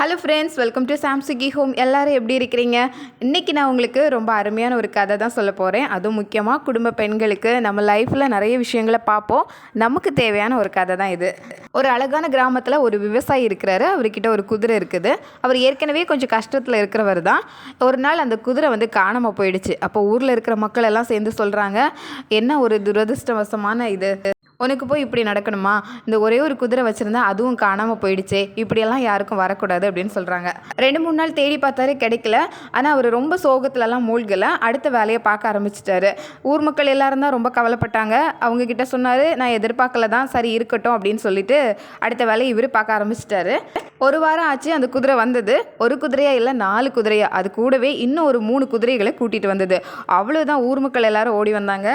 Hello friends welcome to சாம்சுகி home எல்லாரும் எப்படி இருக்கிறீங்க? இன்றைக்கி நான் உங்களுக்கு ரொம்ப அருமையான ஒரு கதை தான் சொல்ல போகிறேன் அதுவும் முக்கியமாக குடும்ப பெண்களுக்கு நம்ம லைஃப்பில் நிறைய விஷயங்களை பார்ப்போம். நமக்கு தேவையான ஒரு கதை தான் இது. ஒரு அழகான கிராமத்தில் ஒரு விவசாயி இருக்கிறாரு. அவர்கிட்ட ஒரு குதிரை இருக்குது. அவர் ஏற்கனவே கொஞ்சம் கஷ்டத்தில் இருக்கிறவர் தான். ஒரு நாள் அந்த குதிரை வந்து காணாமல் போயிடுச்சு. அப்போ ஊரில் இருக்கிற மக்கள் எல்லாம் சேர்ந்து சொல்கிறாங்க என்ன ஒரு துரதிருஷ்டவசமான இது? உனக்கு போய் இப்படி நடக்கணுமா? இந்த ஒரே ஒரு குதிரை வச்சுருந்தா அதுவும் காணாமல் போயிடுச்சே. இப்படியெல்லாம் யாருக்கும் வரக்கூடாது அப்படின்னு சொல்கிறாங்க ரெண்டு மூணு நாள் தேடி பார்த்தாரு கிடைக்கல. ஆனால் அவர் ரொம்ப சோகத்துலலாம் மூழ்கலை. அடுத்த வேலையை பார்க்க ஆரம்பிச்சிட்டாரு. ஊர் மக்கள் எல்லாரும் தான் ரொம்ப கவலைப்பட்டாங்க. அவங்க கிட்ட சொன்னார் நான் எதிர்பார்க்கல தான். சரி இருக்கட்டும் அப்படின்னு சொல்லிட்டு அடுத்த வேலையை இவர் பார்க்க ஆரம்பிச்சிட்டாரு. ஒரு வாரம் ஆச்சு அந்த குதிரை வந்தது. ஒரு குதிரையா இல்லை நாலு குதிரையா. அது கூடவே இன்னும் ஒரு மூணு குதிரைகளை கூட்டிகிட்டு வந்தது. அவ்வளோதான் ஊர் மக்கள் எல்லாரும் ஓடி வந்தாங்க.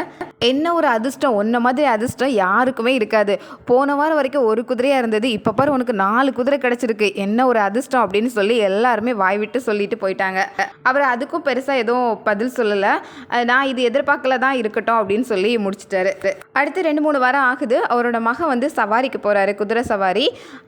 என்ன ஒரு அதிர்ஷ்டம்? ஒன்றை மாதிரி அதிர்ஷ்டம் யாருக்குமே இருக்காது. போன வாரம் வரைக்கும் ஒரு குதிரையாக இருந்தது. இப்போ பாரு உனக்கு நாலு குதிரை கிடச்சிருக்கு. என்ன ஒரு அதிர்ஷ்டம் அப்படின்னு சொல்லி எல்லாருமே வாய் விட்டு சொல்லிட்டு போயிட்டாங்க. அவர் அதுக்கும் பெருசாக எதுவும் பதில் சொல்லலை. நான் இது எதிர்பார்க்கல தான் இருக்கட்டும் அப்படின்னு சொல்லி முடிச்சிட்டாரு. அடுத்து ரெண்டு மூணு வாரம் ஆகுது. அவரோட மகன் வந்து சவாரிக்கு போகிறாரு குதிரை சவாரி.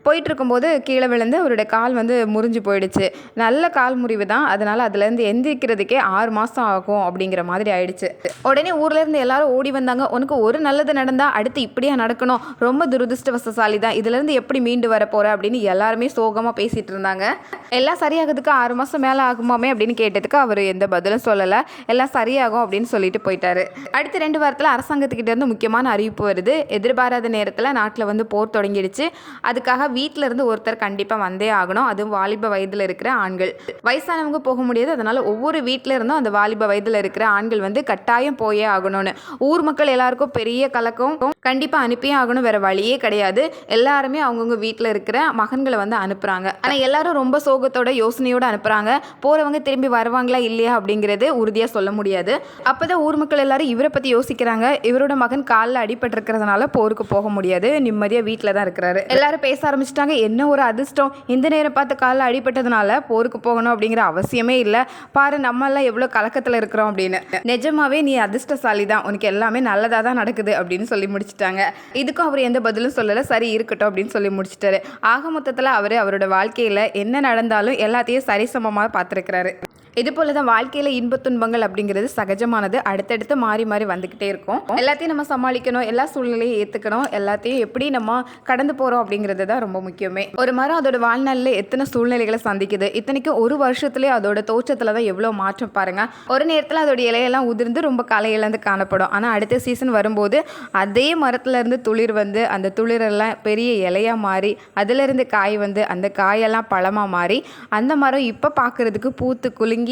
போயிட்டு இருக்கும்போது கீழே விழுந்து அவரோட கால் வந்து முறிஞ்சு போயிடுச்சு. நல்ல கால் முறிவு தான். அதனால் அதுலேருந்து எந்திரிக்கிறதுக்கே ஆறு மாதம் ஆகும் அப்படிங்கிற மாதிரி ஆயிடுச்சு. உடனே ஊர்லேருந்து எல்லாரும் ஓடி வந்தாங்க. உனக்கு ஒரு நல்லது நடந்தால் அடுத்து இப்படியா நடக்கணும். ரொம்ப துரதிருஷ்டவசசாலி தான். இதுலேருந்து எப்படி மீண்டு வர போகிற அப்படின்னு எல்லாருமே சோகமாக பேசிகிட்டு இருந்தாங்க. எல்லாம் சரியாகிறதுக்கு ஆறு மாதம் மேலே ஆகுமாமே அப்படின்னு கேட்டதுக்கு அவர் எந்த பதிலும் சொல்லலை. எல்லாம் சரியாகும் அப்படின்னு சொல்லிட்டு போயிட்டாரு. அடுத்த ரெண்டு வாரத்தில் அரசாங்கத்துக்கிட்ட இருந்து முக்கியமான அறிவிப்பு வருது. எதிர்பாராத நேரத்தில் நாட்டில் வந்து போர் தொடங்கிடுச்சு. அதுக்காக வீட்டில் இருந்து ஒருத்தர் கண்டிப்பாக வந்தே ஆகணும். அதுவும் வாலிப வயதில் இருக்கிற ஆண்கள். வயசானவங்க போக முடியாது. அதனால் ஒவ்வொரு வீட்டில் இருந்தும் அந்த வாலிப வயதில் இருக்கிற ஆண்கள் வந்து கட்டாயம் போயே ஆகணும்னு. ஊர் ஊர் மக்கள் எல்லாருக்கும் பெரிய கலக்கம். கண்டிப்பாக அனுப்பியே ஆகணும் வேற வழியே கிடையாது. எல்லாருமே அவங்கவுங்க வீட்டில் இருக்கிற மகன்களை வந்து அனுப்புகிறாங்க ஆனால் எல்லாரும் ரொம்ப சோகத்தோட யோசனையோடு அனுப்புகிறாங்க போகிறவங்க திரும்பி வருவாங்களா இல்லையா அப்படிங்கிறது உறுதியாக சொல்ல முடியாது. அப்போ தான் ஊர் மக்கள் எல்லாரும் இவரை பற்றி யோசிக்கிறாங்க. இவரோட மகன் காலில் அடிபட்டிருக்கிறதுனால போருக்கு போக முடியாது. நிம்மதியாக வீட்டில் தான் இருக்கிறாரு. எல்லாரும் பேச ஆரம்பிச்சிட்டாங்க. என்ன ஒரு அதிர்ஷ்டம். இந்த நேரம் பார்த்து காலில் அடிபட்டதுனால போருக்கு போகணும் அப்படிங்கிற அவசியமே இல்லை. பாரு நம்மெல்லாம் எவ்வளோ கலக்கத்தில் இருக்கிறோம் அப்படின்னு. நிஜமாவே நீ அதிர்ஷ்டசாலி தான் உனக்கு எல்லாமே நல்லதாக தான் நடக்குது அப்படின்னு சொல்லி முடிச்சிட்டாங்க. இதுக்கும் அவர் எந்த பதிலும் சொல்லலை. சரி இருக்கட்டும் அப்படின்னு சொல்லி முடிச்சிட்டாரு. ஆக மொத்தத்தில் அவர் அவரோட வாழ்க்கையில் என்ன நடந்தாலும் எல்லாத்தையும் சரிசமமாக பார்த்துருக்கிறாரு. இது போல தான் வாழ்க்கையில் இன்ப துன்பங்கள் அப்படிங்கிறது சகஜமானது. அடுத்தடுத்து மாறி மாறி வந்துக்கிட்டே இருக்கும். எல்லாத்தையும் நம்ம சமாளிக்கணும் எல்லா சூழ்நிலையும் ஏற்றுக்கணும் எல்லாத்தையும் எப்படி நம்ம கடந்து போகிறோம் அப்படிங்கிறது தான் ரொம்ப முக்கியமே. ஒரு மரம் அதோட வாழ்நாளில் எத்தனை சூழ்நிலைகளை சந்திக்குது? இத்தனைக்கும் ஒரு வருஷத்துலேயே அதோட தோற்றத்தில் தான் எவ்வளோ மாற்றம் பாருங்கள் ஒரு நேரத்தில் அதோட இலையெல்லாம் உதிர்ந்து ரொம்ப களை இழந்து காணப்படும். ஆனால் அடுத்த சீசன் வரும்போது அதே மரத்துலேருந்து துளிர் வந்து அந்த துளிரெல்லாம் பெரிய இலையாக மாறி அதிலிருந்து காய் வந்து அந்த காயெல்லாம் பழமாக மாறி அந்த மரம் இப்போ பார்க்குறதுக்கு பூத்து குலுங்கி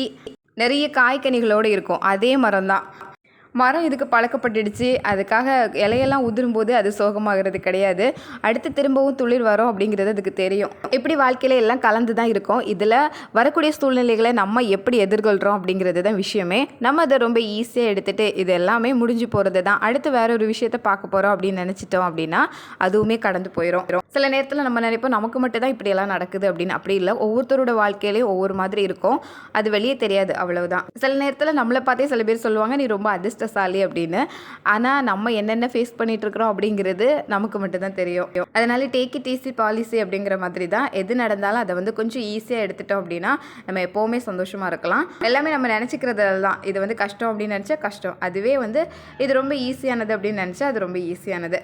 நிறைய காய்கனிகளோடு இருக்கும். அதே மரம் தான் மரம் இதுக்கு பழக்கப்பட்டுடுச்சு. அதுக்காக இலையெல்லாம் உதிரும்போது அது சோகமாகிறது கிடையாது. அடுத்து திரும்பவும் துளிர் வரும் அப்படிங்கிறது அதுக்கு தெரியும். இப்படி வாழ்க்கையில எல்லாம் கலந்து தான் இருக்கும். இதில் வரக்கூடிய சூழ்நிலைகளை நம்ம எப்படி எதிர்கொள்கிறோம் அப்படிங்கிறது தான் விஷயமே. நம்ம அதை ரொம்ப ஈஸியாக எடுத்துகிட்டு இது எல்லாமே முடிஞ்சு போகிறது தான் அடுத்து வேற ஒரு விஷயத்த பார்க்க போகிறோம் அப்படின்னு நினச்சிட்டோம் அப்படின்னா அதுவுமே கடந்து போயிடும் சில நேரத்தில் நம்ம நினைப்போம் நமக்கு மட்டும் தான் இப்படியெல்லாம் நடக்குது அப்படின்னு. அப்படி இல்லை. ஒவ்வொருத்தரோட வாழ்க்கையிலையும் ஒவ்வொரு மாதிரி இருக்கும். அது வெளியே தெரியாது அவ்வளவுதான். சில நேரத்தில் நம்மளை பார்த்தே சில பேர் சொல்லுவாங்க நீ ரொம்ப அதிர்ஷ்டசாலி அப்படின்னு. ஆனால் நம்ம என்னென்ன ஃபேஸ் பண்ணிட்டு இருக்கிறோம் அப்படிங்கிறது நமக்கு மட்டும்தான் தெரியும். அதனால டேக் இட் ஈஸி பாலிசி அப்படிங்கிற மாதிரி தான். எது நடந்தாலும் அதை வந்து கொஞ்சம் ஈஸியாக எடுத்துட்டோம் அப்படின்னா நம்ம எப்போவுமே சந்தோஷமாக இருக்கலாம். எல்லாமே நம்ம நினச்சிக்கிறது தான். இது வந்து கஷ்டம் அப்படின்னு நினச்சா கஷ்டம். அதுவே வந்து இது ரொம்ப ஈஸியானது அப்படின்னு நினச்சா அது ரொம்ப ஈஸியானது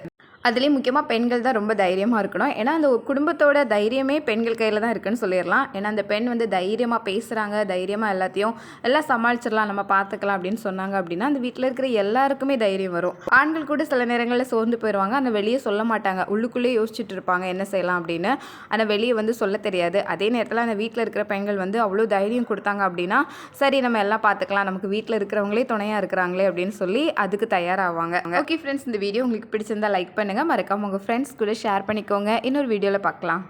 அதுலேயும் முக்கியமாக பெண்கள் தான் ரொம்ப தைரியமாக இருக்கணும். ஏன்னா அந்த குடும்பத்தோட தைரியமே பெண்கள் கையில் தான் இருக்குன்னு சொல்லிடலாம். ஏன்னா அந்த பெண் வந்து தைரியமாக பேசுகிறாங்க தைரியமாக எல்லாத்தையும் எல்லாம் சமாளிச்சிடலாம் நம்ம பார்த்துக்கலாம் அப்படின்னு சொன்னாங்க அப்படின்னா அந்த வீட்டில் இருக்கிற எல்லாருக்குமே தைரியம் வரும். ஆண்கள் கூட சில நேரங்களில் சோர்ந்து போயிடுவாங்க ஆனால் வெளியே சொல்ல மாட்டாங்க. உள்ளுக்குள்ளேயே யோசிச்சுட்டு இருப்பாங்க என்ன செய்யலாம் அப்படின்னு. ஆனால் வெளியே வந்து சொல்ல தெரியாது. அதே நேரத்தில் அந்த வீட்டில் இருக்கிற பெண்கள் வந்து அவ்வளோ தைரியம் கொடுத்தாங்க அப்படின்னா சரி நம்ம எல்லாம் பார்த்துக்கலாம் நமக்கு வீட்டில் இருக்கிறவங்களே துணையாக இருக்கிறாங்களே அப்படின்னு சொல்லி அதுக்கு தயாராகுவாங்க ஓகே ஃப்ரெண்ட்ஸ் இந்த வீடியோ உங்களுக்கு பிடிச்சிருந்தா லைக் பண்ணி பண்ணுங்கள் மறக்காமல் உங்கள் ஃப்ரெண்ட்ஸ் கூட ஷேர் பண்ணிக்கோங்க. இன்னொரு வீடியோவில் பார்க்கலாம்